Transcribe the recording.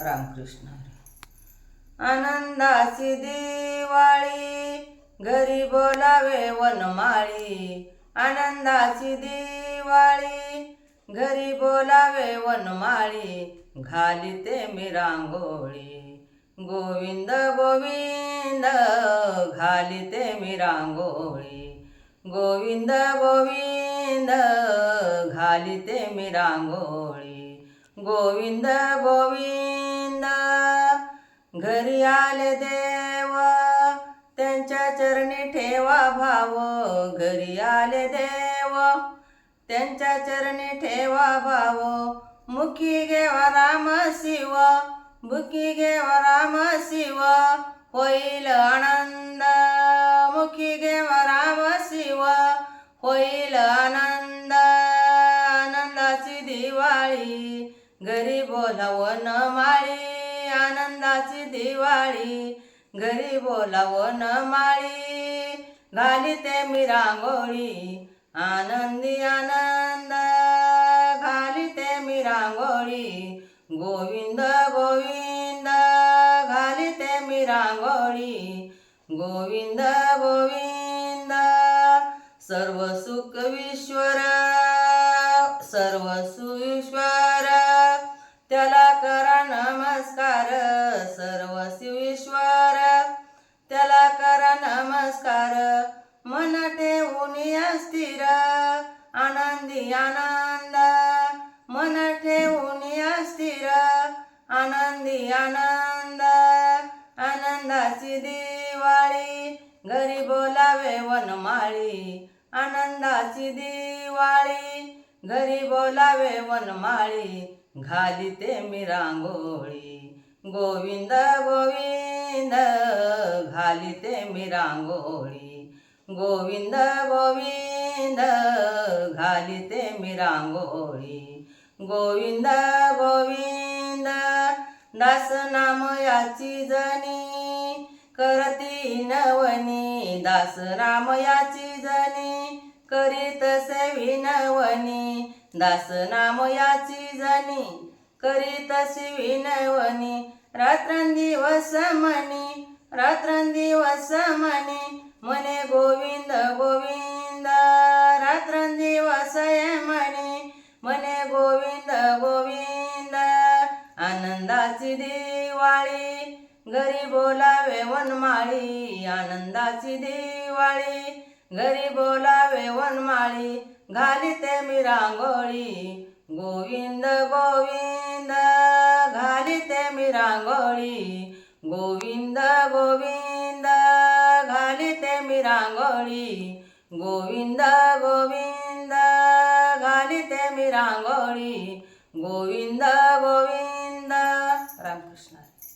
रामकृष्ण आनंदाची दिवाळी घरी बोलावे वनमाळी. आनंदाची दिवाळी घरी बोलावे वनमाळी. घालिते मी रांगोळी. गोविंद गोविंद घालिते मी रांगोळी. गोविंद गोविंद घालिते मी रांगोळी. गोविंद गोविंद घरी आले देव त्यांच्या चरणी ठेवा भाव. घरी आले देव त्यांच्या चरणी ठेवा भाव. मुखी घेवा राम शिव मुखी घेवा राम शिव. होईल आनंद मुखी घेवा राम शिव. होईल आनंद आनंदाची दिवाळी. घरी बोलावं न माळी दिवाळी घरी बोलावं न माळी. घालिते मी रांगोळी आनंदी आनंद. घालिते मी रांगोळी गोविंद गोविंद. घालीते मी रांगोळी गोविंद गोविंद. सर्व सुख विश्वर सर्व सुईश्वर. त्याला अस्थिर स्थिर आनंदी आनंद. मन ठेवून अस्थिर स्थिर आनंदी आनंद. आनंदाची दिवाळी घरी बोलावे वनमाळी. आनंदाची दिवाळी घरी बोलावे वनमाळी. घालिते मी रांगोळी. गोविंद गोविंद घालिते मी रांगोळी. गोविंद गोविंद घालिते मी रांगोळी. गोविंद गोविंद दास नाम याची जनी. करती नवनी दास राम याची जनी. करीत सेवी नवनी दास नाम याची जनी. करीत सेवी नवनी रात्रंदिवस मनी. रात्रंदिवस मनी मने दिवाळी घरी बोलावे वनमाळी आनंदाची दिवाळी. घरी बोलावे वनमाळी घालिते मी रांगोळी. गोविंद गोविंद घालिते मी रांगोळी. गोविंद गोविंद घालिते मी रांगोळी. गोविंद गोविंद घालिते मी रांगोळी. गोविंद गो